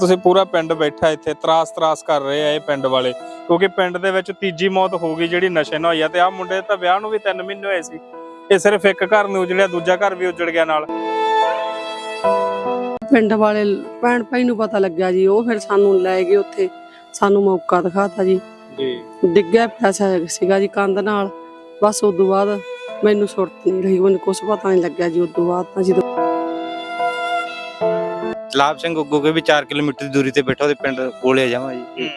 ਤੁਸੀਂ ਪੂਰਾ ਪਿੰਡ ਬੈਠਾ ਇੱਥੇ ਤਰਾਸ ਤਰਾਸ ਕਰ ਰਹੇ ਆ ਇਹ ਪਿੰਡ ਵਾਲੇ ਕਿਉਂਕਿ ਪਿੰਡ ਦੇ ਵਿੱਚ ਤੀਜੀ ਮੌਤ ਹੋ ਗਈ ਜਿਹੜੀ ਨਸ਼ੇ ਨਾਲ ਹੋਈ ਆ ਤੇ ਆਹ ਮੁੰਡੇ ਤਾਂ ਵਿਆਹ ਨੂੰ ਵੀ 3 ਮਹੀਨੇ ਹੋਏ ਸੀ। ਇਹ ਸਿਰਫ ਇੱਕ ਘਰ ਨੂੰ ਉਜੜਿਆ ਦੂਜਾ ਘਰ ਵੀ ਉਜੜ ਗਿਆ ਨਾਲ। ਪਿੰਡ ਵਾਲੇ ਭੈਣ ਭਾਈ ਨੂੰ ਪਤਾ ਲੱਗਿਆ ਜੀ ਉਹ ਫਿਰ ਸਾਨੂੰ ਲੈ ਗਏ ਉੱਥੇ ਸਾਨੂੰ ਮੌਕਾ ਦਿਖਾਤਾ ਜੀ। ਜੀ। ਡਿੱਗਿਆ ਪਿਆ ਸੀ- ਸੀਗਾ ਜੀ ਕੰਧ ਨਾਲ ਬਸ ਉਸ ਤੋਂ ਬਾਅਦ ਮੈਨੂੰ ਸੁਰਤ ਨਹੀਂ ਰਹੀ ਮੈਨੂੰ ਕੁਝ ਪਤਾ ਨਹੀਂ ਲੱਗਿਆ ਜੀ ਉਸ ਤੋਂ ਬਾਅਦ ਤਾਂ ਜਦੋਂ ਲਾਭ ਸਿੰਘ ਗੁੱਗੂ ਕੇ ਵੀ 4 ਕਿਲੋਮੀਟਰ ਦੀ ਦੂਰੀ ਤੇ ਬੈਠਾ ਉਹਦੇ ਪਿੰਡ ਕੋਲੇ ਜਾਵਾਂ ਜੀ।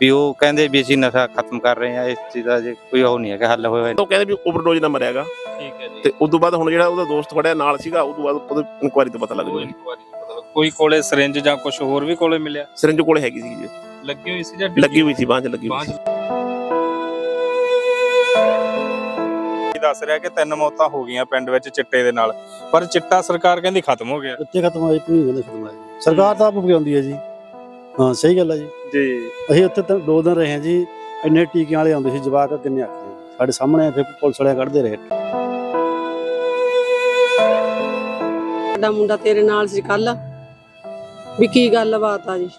ਵੀ ਉਹ ਕਹਿੰਦੇ ਵੀ ਅਸੀਂ ਨਸ਼ਾ ਖਤਮ ਕਰ ਰਹੇ ਹਾਂ ਇਸ ਚੀਜ਼ ਦਾ ਜੇ ਕੋਈ ਉਹ ਨਹੀਂ ਹੈਗਾ ਹੱਲ ਹੋਇਆ ਹੋਇਆ। ਉਹ ਕਹਿੰਦੇ ਵੀ ਓਵਰਡੋਜ਼ ਨਾਲ ਮਰਿਆਗਾ। ਠੀਕ ਹੈ ਜੀ। ਤੇ ਉਸ ਤੋਂ ਬਾਅਦ ਹੁਣ ਜਿਹੜਾ ਉਹਦਾ ਦੋਸਤ ਫੜਿਆ ਨਾਲ ਸੀਗਾ ਉਸ ਤੋਂ ਬਾਅਦ ਉਹਦੇ ਇਨਕੁਆਰੀ ਤੋਂ ਪਤਾ ਲੱਗ ਮਤਲਬ ਕੋਈ ਕੋਲੇ ਸਿਰਿੰਜ ਜਾਂ ਕੁਝ ਹੋਰ ਵੀ ਕੋਲੇ ਮਿਲਿਆ? ਸਿਰੰਜ ਕੋਲੇ ਹੈਗੀ ਸੀ ਜੀ। ਲੱਗੀ ਹੋਈ ਸੀ ਜਾਂ ਲੱਗੀ ਹੋਈ ਸੀ 'ਚ ਲੱਗੀ ਹੋਈ ਸੀ। ਦੱਸ ਰਿਹਾ ਕਿ ਤਿੰਨ ਮੌਤਾਂ ਹੋ ਗਈਆਂ ਪਿੰਡ ਵਿੱਚ ਚਿੱਟੇ ਦੇ ਨਾਲ। ਪਰ ਚਿੱਟਾ ਸਰਕਾਰ ਕਹਿੰਦੀ ਖਤਮ ਹੋ ਗਿਆ। ਕਿੱਥੇ ਖਤਮ ਹੋਇਆ ਇੱਕ ਮਹੀਨੇ ਦੇ ਖਤਮ ਹੋਇਆ ਸਰਕਾਰ ਤਾਂ ਆਪ ਭਗਾਉਂਦੀ ਹੈ ਜੀ। ਹਾਂ ਸਹੀ ਗੱਲ ਹੈ ਜੀ। ਜੀ। ਅਸੀਂ ਉੱਥੇ ਤਾਂ ਦੋ ਦਿਨ ਰਹੇ ਹਾਂ ਜੀ। ਇੰਨੇ ਟੀਕਿਆਂ ਵਾਲੇ ਆਉਂਦੇ ਸੀ ਜਵਾਕ ਕਿੰਨੇ ਆਖਦੇ ਸਾਡੇ ਸਾਹਮਣੇ ਫਿਰ ਪੁਲਿਸ ਵਾਲਿਆਂ ਕੱਢਦੇ ਰਹੇ। ਸਾਡਾ ਮੁੰਡਾ ਤੇਰੇ ਨਾਲ ਸੀ ਕੱਲ ਵੀ ਕੀ ਗੱਲਬਾਤ ਆ ਜੀ?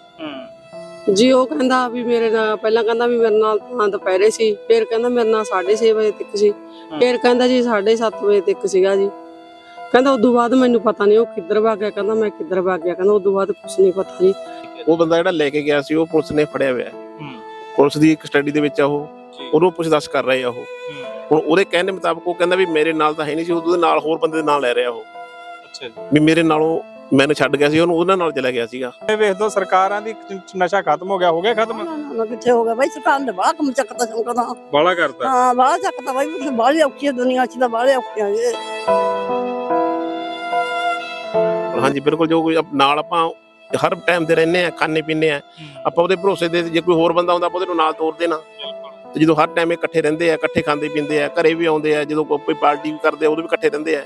ਜੀ ਉਹ ਕਹਿੰਦਾ ਵੀ ਮੇਰੇ ਨਾਲ ਪਹਿਲਾਂ ਕਹਿੰਦਾ ਵੀ ਮੇਰੇ ਨਾਲ ਤਾਂ ਦੁਪਹਿਰੇ ਸੀ ਫਿਰ ਕਹਿੰਦਾ ਮੇਰੇ ਨਾਲ 6:30 ਵਜੇ ਤੱਕ ਸੀ ਫਿਰ ਕਹਿੰਦਾ ਜੀ 7:30 ਵਜੇ ਤੱਕ ਸੀਗਾ ਜੀ। ਕਹਿੰਦਾ ਉਦੋਂ ਬਾਅਦ ਮੈਨੂੰ ਪਤਾ ਨਹੀਂ ਉਹ ਕਿੱਧਰ ਭੱਗ ਗਿਆ ਕਹਿੰਦਾ ਮੈਂ ਕਿੱਧਰ ਭੱਗ ਗਿਆ ਕਹਿੰਦਾ ਉਦੋਂ ਬਾਅਦ ਕੁਝ ਨਹੀਂ ਪਤਾ ਜੀ। ਉਹ ਬੰਦਾ ਜਿਹੜਾ ਲੈ ਕੇ ਗਿਆ ਸੀ ਉਹ ਪੁਲਿਸ ਨੇ ਫੜਿਆ ਹੋਇਆ। ਪੁਲਿਸ ਦੀ ਇੱਕ ਸਟੱਡੀ ਦੇ ਵਿੱਚ ਆ ਉਹ। ਉਹਨੂੰ ਪੁੱਛ-ਦੱਸ ਕਰ ਰਹੇ ਆ ਉਹ। ਹੂੰ। ਹੁਣ ਉਹਦੇ ਕਹਿਣ ਦੇ ਮੁਤਾਬਕ ਉਹ ਕਹਿੰਦਾ ਵੀ ਮੇਰੇ ਨਾਲ ਤਾਂ ਹੈ ਨਹੀਂ ਸੀ ਉਹਦੇ ਨਾਲ ਹੋਰ ਬੰਦੇ ਦੇ ਨਾਲ ਲੈ ਰਿਹਾ ਉਹ। ਅੱਛਾ ਜੀ। ਵੀ ਮੇਰੇ ਨਾਲੋਂ ਮੈਨੂੰ ਛੱਡ ਗਿਆ ਸੀ ਉਹਨੂੰ ਉਹਨਾਂ ਨਾਲ ਚਲਾ ਗਿਆ ਸੀਗਾ। ਇਹ ਵੇਖ ਦੋ ਸਰਕਾਰਾਂ ਦੀ ਨਸ਼ਾ ਖਤਮ ਹੋ ਗਿਆ ਹੋ ਗਿਆ ਖਤਮ? ਨਾ ਕਿੱਥੇ ਹੋ ਗਿਆ ਬਾਈ? ਸਰਕਾਰ ਨੇ ਬਾਹਰ ਕੰਮ ਚੱਕਦਾ ਸੰਕਦਾ ਬਾਲਾ ਕਰਤਾ। ਹਾਂ ਬਾਹਰ ਚੱਕਦਾ ਬਾਈ ਬਾਹਲੀ ਔਖੀ ਹੈ ਦੁਨੀਆ 'ਚ ਤਾਂ ਬਾਹਲੀ ਔਖੀਆਂ ਇਹ ਹਾਂਜੀ ਬਿਲਕੁਲ ਜੋ ਕੋਈ ਨਾਲ ਆਪਾਂ ਹਰ ਟਾਈਮ ਤੇ ਰਹਿੰਦੇ ਆ ਖਾਣੇ ਪੀਂਦੇ ਆ। ਆਪਾਂ ਉਹਦੇ ਭਰੋਸੇ ਦੇ ਜੇ ਕੋਈ ਹੋਰ ਬੰਦਾ ਆਉਂਦਾ ਆਪਾਂ ਉਹਦੇ ਨੂੰ ਨਾਲ ਤੋਰ ਦੇਣਾ। ਤੇ ਜਦੋਂ ਹਰ ਟਾਈਮ ਇਕੱਠੇ ਰਹਿੰਦੇ ਆ ਇਕੱਠੇ ਖਾਂਦੇ ਪੀਂਦੇ ਆ ਘਰੇ ਵੀ ਆਉਂਦੇ ਆ ਜਦੋਂ ਕੋਈ ਪਾਰਟੀ ਵੀ ਕਰਦੇ ਆ ਉਦੋਂ ਵੀ ਇਕੱਠੇ ਰਹਿੰਦੇ ਆ।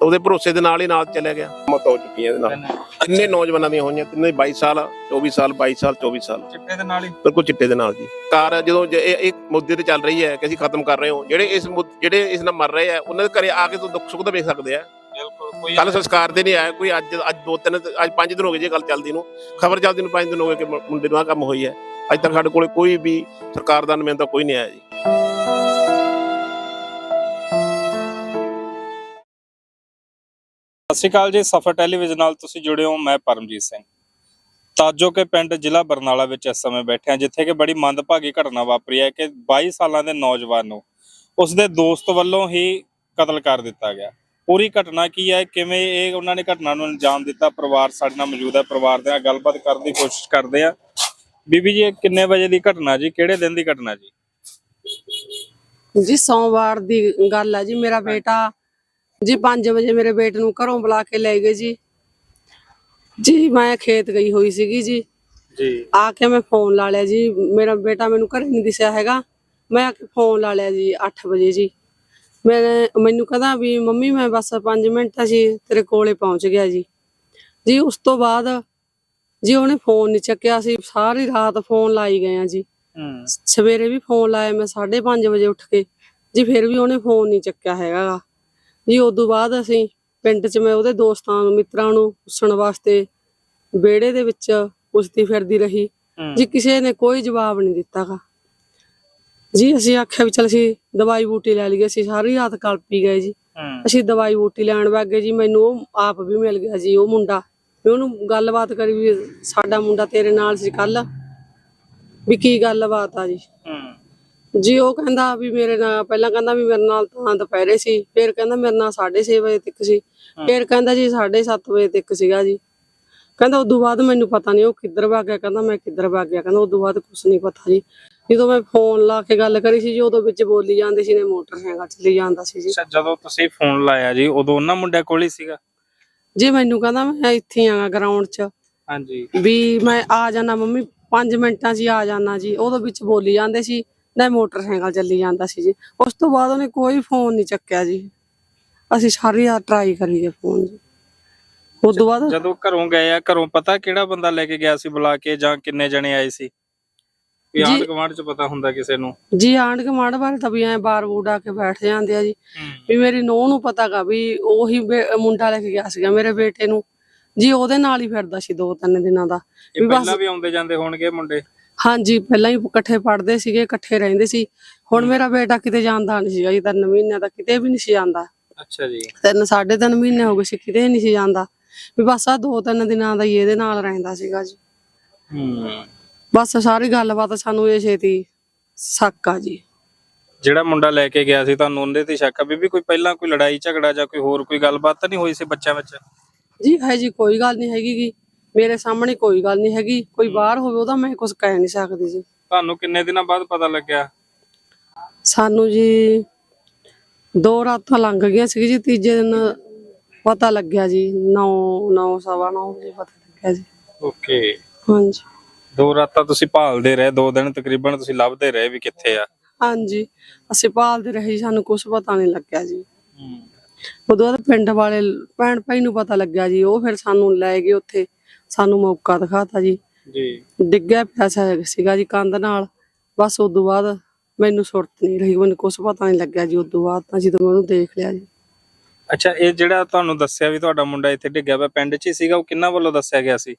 ਤਾਂ ਉਹਦੇ ਭਰੋਸੇ ਦੇ ਨਾਲ ਹੀ ਨਾਲ ਚੱਲਿਆ ਗਿਆ। ਮੌਤ ਹੋ ਚੁੱਕੀ ਹੈ ਇਹਦੇ ਨਾਲ। ਤਿੰਨੇ ਨੌਜਵਾਨਾਂ ਦੀਆਂ ਹੋਈਆਂ? ਤਿੰਨੇ 22 ਸਾਲ 24 ਸਾਲ 22 ਸਾਲ 24 ਸਾਲ? ਚਿੱਟੇ ਦੇ ਨਾਲ ਹੀ। ਬਿਲਕੁਲ ਚਿੱਟੇ ਦੇ ਨਾਲ ਜੀ। ਕਾਰ ਜਦੋਂ ਇਹ ਇੱਕ ਮੁੱਦੇ ਤੇ ਚੱਲ ਰਹੀ ਹੈ ਕਿ ਅਸੀਂ ਖਤਮ ਕਰ ਰਹੇ ਹਾਂ ਜਿਹੜੇ ਇਸ ਜਿਹੜੇ ਇਸ ਨਾਲ ਮਰ ਰਹੇ ਆ ਉਹਨਾਂ ਦੇ ਘਰੇ ਆ ਕੇ ਤੋਂ ਦੁੱਖ ਸੁੱਖ ਤਾਂ ਵੇਖ ਸਕਦੇ ਆ। ਬਿਲਕੁਲ ਕੋਈ ਕੱਲ ਸੰਸਕਾਰ ਤੇ ਨਹੀਂ ਆਇਆ ਕੋਈ ਅੱਜ ਅੱਜ ਦੋ ਤਿੰਨ ਅੱਜ ਪੰਜ ਦਿਨ ਹੋ ਗਏ ਜੀ ਗੱਲ ਚੱਲਦੀ ਨੂੰ। ਖਬਰ ਚੱਲਦੀ ਨੂੰ ਪੰਜ ਦਿਨ ਹੋ ਗਏ ਕਿ ਮੁੰਡੇ ਨੂੰ ਆ ਕੰਮ ਹੋਈ ਹੈ। ਅੱਜ ਤੱਕ ਸਾਡੇ ਕੋਲੇ ਕੋਈ ਵੀ ਸਰਕਾਰ ਦਾ ਨੁਮਾਇੰਦਾ ਕੋਈ ਨਹੀਂ ਆਇਆ ਜੀ। ਸਤਿ ਸ਼੍ਰੀ ਅਕਾਲ ਜੀ, ਸਫਰ ਟੈਲੀਵਿਜ਼ਨ ਨਾਲ ਤੁਸੀਂ ਜੁੜੇ ਹੋ, ਮੈਂ ਪਰਮਜੀਤ ਸਿੰਘ। ਤਾਜੋ ਕੇ ਪਿੰਡ ਜ਼ਿਲ੍ਹਾ ਬਰਨਾਲਾ ਵਿੱਚ ਇਸ ਸਮੇਂ ਬੈਠੇ ਹਾਂ, ਜਿੱਥੇ ਕਿ ਬੜੀ ਮੰਦਭਾਗੀ ਘਟਨਾ ਵਾਪਰੀ ਹੈ ਕਿ 22 ਸਾਲਾਂ ਦੇ ਨੌਜਵਾਨ ਨੂੰ ਉਸ ਦੇ ਦੋਸਤ ਵੱਲੋਂ ਹੀ ਕਤਲ ਕਰ ਦਿੱਤਾ ਗਿਆ। ਪੂਰੀ ਘਟਨਾ ਕੀ ਹੈ, ਕਿਵੇਂ ਇਹ ਉਹਨਾਂ ਨੇ ਘਟਨਾ ਨੂੰ ਅੰਜਾਮ ਦਿੱਤਾ? ਪਰਿਵਾਰ ਸਾਡੇ ਨਾਲ ਮੌਜੂਦ ਹੈ, ਪਰਿਵਾਰ ਦੇ ਨਾਲ ਗੱਲਬਾਤ ਕਰਨ ਦੀ ਕੋਸ਼ਿਸ਼ ਕਰਦੇ ਆ ਬੀਬੀ ਜੀ, ਇਹ ਕਿੰਨੇ ਵਜੇ ਦੀ ਘਟਨਾ ਜੀ? ਕਿਹੜੇ ਦਿਨ ਦੀ ਘਟਨਾ ਜੀ? ਜੀ, ਸੋਮਵਾਰ ਦੀ ਗੱਲ ਆ ਜੀ, ਮੇਰਾ ਬੇਟਾ ਜੀ 5 ਵਜੇ ਮੇਰੇ ਬੇਟੇ ਨੂੰ ਘਰੋਂ ਬੁਲਾ ਕੇ ਲੈ ਗਏ ਜੀ। ਜੀ ਮੈਂ ਖੇਤ ਗਈ ਹੋਈ ਸੀਗੀ ਜੀ। ਜੀ। ਆ ਕੇ ਮੈਂ ਫੋਨ ਲਾ ਲਿਆ ਜੀ। ਮੇਰਾ ਬੇਟਾ ਮੈਨੂੰ ਘਰੇ ਨਹੀਂ ਦਿਸਿਆ ਹੈਗਾ। ਮੈਂ ਆ ਕੇ ਫੋਨ ਲਾ ਲਿਆ ਜੀ 8 ਵਜੇ ਜੀ। ਮੈਂ ਮੈਨੂੰ ਕਹਿੰਦਾ ਵੀ ਮੰਮੀ ਮੈਂ ਬਸ 5 ਮਿੰਟ ਜੀ ਤੇਰੇ ਕੋਲੇ ਪਹੁੰਚ ਗਿਆ ਜੀ। ਜੀ ਉਸ ਤੋਂ ਬਾਅਦ ਜੀ ਉਹਨੇ ਫੋਨ ਨਹੀਂ ਚੱਕਿਆ। ਸੀ ਸਾਰੀ ਰਾਤ ਫੋਨ ਲਾਈ ਗਏ ਆ ਜੀ। ਸਵੇਰੇ ਵੀ ਫੋਨ ਲਾਇਆ ਮੈਂ 5:30 ਵਜੇ ਉੱਠ ਕੇ। ਜੀ ਫਿਰ ਵੀ ਉਹਨੇ ਫੋਨ ਨਹੀਂ ਚੱਕਿਆ ਹੈਗਾ। ਜੀ ਉਦੋਂ ਬਾਅਦ ਅਸੀਂ ਪਿੰਡ 'ਚ ਮੈਂ ਉਹਦੇ ਦੋਸਤਾਂ ਨੂੰ ਮਿੱਤਰਾਂ ਨੂੰ ਪੁੱਛਣ ਵਾਸਤੇ ਵਿਹੜੇ ਦੇ ਵਿੱਚ ਪੁੱਛਦੀ ਫਿਰਦੀ ਰਹੀ। ਜੀ ਕਿਸੇ ਨੇ ਕੋਈ ਜਵਾਬ ਨਹੀਂ ਦਿੱਤਾਗਾ। ਜੀ ਅਸੀਂ ਆਖਿਆ ਵੀ ਚਲ ਅਸੀਂ ਦਵਾਈ ਬੂਟੀ ਲੈ ਲਈਏ ਅਸੀਂ ਸਾਰੀ ਰਾਤ ਕਲਪੀ ਗਏ ਜੀ। ਅਸੀਂ ਦਵਾਈ ਬੂਟੀ ਲੈਣ ਵਗ ਜੀ ਮੈਨੂੰ ਉਹ ਆਪ ਵੀ ਮਿਲ ਗਿਆ ਜੀ ਉਹ ਮੁੰਡਾ। ਵੀ ਉਹਨੂੰ ਗੱਲਬਾਤ ਕਰੀ ਵੀ ਸਾਡਾ ਮੁੰਡਾ ਤੇਰੇ ਨਾਲ ਸੀ ਕੱਲ ਵੀ ਕੀ ਗੱਲਬਾਤ ਆ ਜੀ? ਹੂੰ। ਜੀ ਉਹ ਕਹਿੰਦਾ ਵੀ ਮੇਰੇ ਨਾਲ ਪਹਿਲਾਂ ਕਹਿੰਦਾ ਵੀ ਮੇਰੇ ਨਾਲ ਤਾਂ ਦੁਪਹਿਰੇ ਸੀ ਫਿਰ ਕਹਿੰਦਾ ਮੇਰੇ ਨਾਲ 6:30 ਵਜੇ ਤੱਕ ਸੀ ਫਿਰ ਕਹਿੰਦਾ ਜੀ 7:30 ਵਜੇ ਤੱਕ ਸੀਗਾ ਜੀ। ਕਹਿੰਦਾ ਉਦੋਂ ਬਾਅਦ ਮੈਨੂੰ ਪਤਾ ਨਹੀਂ ਉਹ ਕਿੱਧਰ ਭੱਗ ਗਿਆ ਕਹਿੰਦਾ ਮੈਂ ਕਿੱਧਰ ਭੱਗ ਗਿਆ ਕਹਿੰਦਾ ਉਦੋਂ ਬਾਅਦ ਕੁਝ ਨਹੀਂ ਪਤਾ ਜੀ। ਜਦੋਂ ਮੈਂ ਫੋਨ ਲਾ ਕੇ ਗੱਲ ਕਰੀ ਸੀ ਜੀ ਉਦੋਂ ਵਿੱਚ ਬੋਲੀ ਜਾਂਦੇ ਸੀ ਨੇ ਮੋਟਰਸਾਈਕਲ ਚਲੀ ਜਾਂਦਾ ਸੀ ਜੀ। ਅੱਛਾ ਜਦੋਂ ਤੁਸੀਂ ਫੋਨ ਲਾਇਆ ਜੀ ਉਦੋਂ ਉਹਨਾਂ ਮੁੰਡਿਆਂ ਕੋਲ ਹੀ ਸੀਗਾ? ਜੀ ਮੈਨੂੰ ਕਹਿੰਦਾ ਮੈਂ ਇੱਥੇ ਆਗਾ ਗਰਾਊਂਡ 'ਚ। ਹਾਂਜੀ। ਵੀ ਮੈਂ ਆ ਜਾਣਾ ਮੰਮੀ 5 ਮਿੰਟਾਂ 'ਚ ਆ ਜਾਣਾ ਜੀ ਉਹਦੇ ਵਿੱਚ ਬੋਲੀ ਜਾਂਦੇ ਸੀ। ਨਾ ਮੋਟਰਸਾਈਕਲ ਚੱਲੀ ਜਾਂਦਾ ਸੀ ਜੀ। ਉਸ ਤੋਂ ਬਾਅਦ ਉਹਨੇ ਕੋਈ ਫੋਨ ਨਹੀਂ ਚੱਕਿਆ ਜੀ। ਅਸੀਂ ਸਾਰੀ ਰਾਤ ਟਰਾਈ ਕਰੀਏ ਫੋਨ ਜੀ। ਉਸ ਤੋਂ ਬਾਅਦ ਜਦੋਂ ਘਰੋਂ ਗਏ ਆ ਘਰੋਂ ਪਤਾ ਕਿਹੜਾ ਬੰਦਾ ਲੈ ਕੇ ਗਿਆ ਸੀ ਬੁਲਾ ਕੇ ਜਾਂ ਕਿੰਨੇ ਜਣੇ ਆਏ ਸੀ? ਵੀ ਜੀ। ਆਂਢ ਚ ਪਤਾ ਹੁੰਦਾ ਕਿਸੇ ਨੂੰ। ਜੀ ਆਂਢ ਗੁਆਂਢ ਬਾਰੇ ਤਾਂ ਵੀ ਐ ਬਾਰ ਬੂਡ ਕੇ ਬੈਠ ਜਾਂਦੇ ਆ ਜੀ। ਵੀ ਮੇਰੀ ਨੂੰਹ ਨੂੰ ਪਤਾਗਾ ਵੀ ਉਹੀ ਮੁੰਡਾ ਲੈ ਕੇ ਗਿਆ ਸੀਗਾ ਮੇਰੇ ਬੇਟੇ ਨੂੰ। ਜੀ ਉਹਦੇ ਨਾਲ ਹੀ ਫਿਰਦਾ ਸੀ ਦੋ ਤਿੰਨ ਦਿਨਾਂ ਦਾ। ਵੀ ਬਸ- ਪਹਿਲਾਂ ਵੀ ਆਉਂਦੇ ਜਾਂਦੇ ਹੋਣਗੇ ਮੁੰਡੇ? ਹਾਂਜੀ ਪਹਿਲਾਂ ਹੀ ਇਕੱਠੇ ਪੜ੍ਹਦੇ ਸੀਗੇ ਇਕੱਠੇ ਰਹਿੰਦੇ ਸੀ। ਹੁਣ ਮੇਰਾ ਬੇਟਾ ਕਿਤੇ ਜਾਂਦਾ ਨਹੀਂ ਸੀਗਾ ਜੀ ਤਿੰਨ ਮਹੀਨਿਆਂ ਦਾ ਕਿਤੇ ਵੀ ਨਹੀਂ ਸੀ ਜਾਂਦਾ। ਅੱਛਾ ਜੀ। ਤਿੰਨ ਸਾਢੇ ਤਿੰਨ ਮਹੀਨੇ ਹੋ ਗਏ ਸੀ ਕਿਤੇ ਨਹੀਂ ਸੀ ਜਾਂਦਾ। ਵੀ ਬਸ ਆ ਦੋ ਤਿੰਨ ਦਿਨਾਂ ਦਾ ਹੀ ਇਹਦੇ ਨਾਲ ਰਹਿੰਦਾ ਸੀਗਾ ਜੀ। ਹੂੰ। ਬਸ ਸਾਰੀ ਗੱਲਬਾਤ ਸਾਨੂੰ ਇਹ ਛੇਤੀ ਸ਼ੱਕ ਆ ਜੀ। ਜਿਹੜਾ ਮੁੰਡਾ ਲੈ ਕੇ ਗਿਆ ਸੀ ਤੁਹਾਨੂੰ ਉਹਦੇ ਤੇ ਸ਼ੱਕ ਆ ਬੀਬੀ ਕੋਈ ਪਹਿਲਾਂ ਕੋਈ ਲੜਾਈ ਝਗੜਾ ਜਾਂ ਕੋਈ ਹੋਰ ਕੋਈ ਗੱਲਬਾਤ ਤਾਂ ਨਹੀਂ ਹੋਈ ਸੀ ਬੱਚਿਆਂ ਵਿੱਚ? ਜੀ ਹੈ ਜੀ ਕੋਈ ਗੱਲ ਨਹੀਂ ਹੈਗੀ ਗੀ। ਮੇਰੇ ਸਾਹਮਣੇ ਕੋਈ ਗੱਲ ਨਹੀਂ ਹੈਗੀ ਕੋਈ ਬਾਹਰ ਹੋਵੇ ਉਹਦਾ ਮੈਂ ਕੁਝ ਕਹਿ ਨਹੀਂ ਸਕਦੀ ਜੀ। ਤੁਹਾਨੂੰ ਕਿੰਨੇ ਦਿਨਾਂ ਬਾਅਦ ਪਤਾ ਲੱਗਿਆ? ਸਾਨੂੰ ਜੀ ਦੋ ਰਾਤਾਂ ਲੰਘ ਗਈਆਂ ਸੀ ਜੀ ਤੀਜੇ ਦਿਨ ਪਤਾ ਲੱਗਿਆ ਜੀ 9 9 ਸਵਾ 9 ਵਜੇ ਪਤਾ ਲੱਗਿਆ ਜੀ। ਓਕੇ। ਹਾਂਜੀ। ਦੋ ਰਾਤਾਂ ਤੁਸੀਂ ਭਾਲਦੇ ਰਹੇ ਦੋ ਦਿਨ ਤਕਰੀਬਨ ਤੁਸੀਂ ਲੱਭਦੇ ਰਹੇ ਵੀ ਕਿੱਥੇ ਆ? ਹਾਂਜੀ ਅਸੀਂ ਭਾਲਦੇ ਰਹੇ ਜੀ, ਸਾਨੂੰ ਕੁਝ ਪਤਾ ਨਹੀਂ ਲੱਗਿਆ ਜੀ। ਉਦੋਂ ਬਾਅਦ ਪਿੰਡ ਵਾਲੇ ਭੈਣ ਭਾਈ ਨੂੰ ਪਤਾ ਲੱਗਿਆ ਜੀ ਉਹ ਫਿਰ ਸਾਨੂੰ ਲੈ ਗਏ ਉੱਥੇ। ਸਾਨੂੰ ਮੌਕਾ ਦਿਖਾਤਾ ਜੀ। ਜੀ। ਡਿੱਗਿਆ ਪਿਆ ਸੀ- ਸੀਗਾ ਜੀ ਕੰਧ ਨਾਲ। ਬਸ ਉਦੋਂ ਬਾਅਦ ਮੈਨੂੰ ਸੁਰਤ ਨਹੀਂ ਰਹੀ ਮੈਨੂੰ ਕੁਝ ਪਤਾ ਨਹੀਂ ਲੱਗਿਆ ਜੀ ਉਦੋਂ ਬਾਅਦ ਤਾਂ ਜਦੋਂ ਮੈਂ ਉਹਨੂੰ ਦੇਖ ਲਿਆ ਜੀ। ਅੱਛਾ ਇਹ ਜਿਹੜਾ ਤੁਹਾਨੂੰ ਦੱਸਿਆ ਵੀ ਤੁਹਾਡਾ ਮੁੰਡਾ ਇੱਥੇ ਡਿੱਗਿਆ ਪਿਆ ਪਿੰਡ 'ਚ ਹੀ ਸੀਗਾ ਉਹ ਕਿੰਨਾ ਵੱਲੋਂ ਦੱਸਿਆ ਗਿਆ ਸੀ?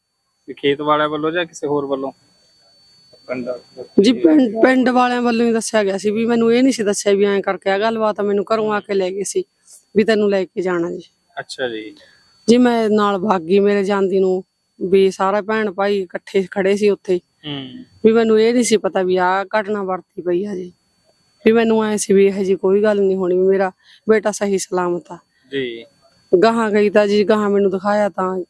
ਵੀ ਖੇਤ ਵਾਲਿਆਂ ਵੱਲੋਂ ਜਾਂ ਕਿਸੇ ਹੋਰ ਵੱਲੋਂ? ਪਿੰਡ ਜੀ ਪਿੰਡ ਪਿੰਡ ਵਾਲਿਆਂ ਵੱਲੋਂ ਹੀ ਦੱਸਿਆ ਗਿਆ ਸੀ ਵੀ ਮੈਨੂੰ ਇਹ ਨਹੀਂ ਸੀ ਦੱਸਿਆ ਵੀ ਐਂ ਕਰਕੇ ਆ ਗੱਲਬਾਤ ਆ ਮੈਨੂੰ ਘਰੋਂ ਆ ਕੇ ਲੈ ਗਏ ਸੀ ਵੀ ਤੈਨੂੰ ਲੈ ਕੇ ਜਾਣਾ ਜੀ। ਅੱਛਾ ਜੀ। ਜੀ ਮੈਂ ਨਾਲ ਭੱਗ ਗਈ ਮੇਰੇ ਜਾਂਦੀ ਨੂੰ। ਵੀ ਸਾਰਾ ਭੈਣ ਭਾਈ ਇਕੱਠੇ ਖੜੇ ਸੀ ਉੱਥੇ ਹੂੰ। ਵੀ ਮੈਨੂੰ ਇਹ ਨਹੀਂ ਸੀ ਪਤਾ ਵੀ ਆਹ ਘਟਨਾ ਵਰਤੀ ਪਈ ਆ ਜੀ ਵੀ ਮੈਨੂੰ ਐ ਸੀ ਵੀ ਇਹ ਜੀ ਕੋਈ ਗੱਲ ਨਹੀਂ ਹੋਣੀ ਵੀ ਮੇਰਾ ਬੇਟਾ ਸਹੀ ਸਲਾਮਤ ਆ। ਜੀ। ਗਾਹਾਂ ਗਈ ਤਾਂ ਜੀ ਗਾਹਾਂ ਮੈਨੂੰ ਦਿਖਾਇਆ ਤਾਂ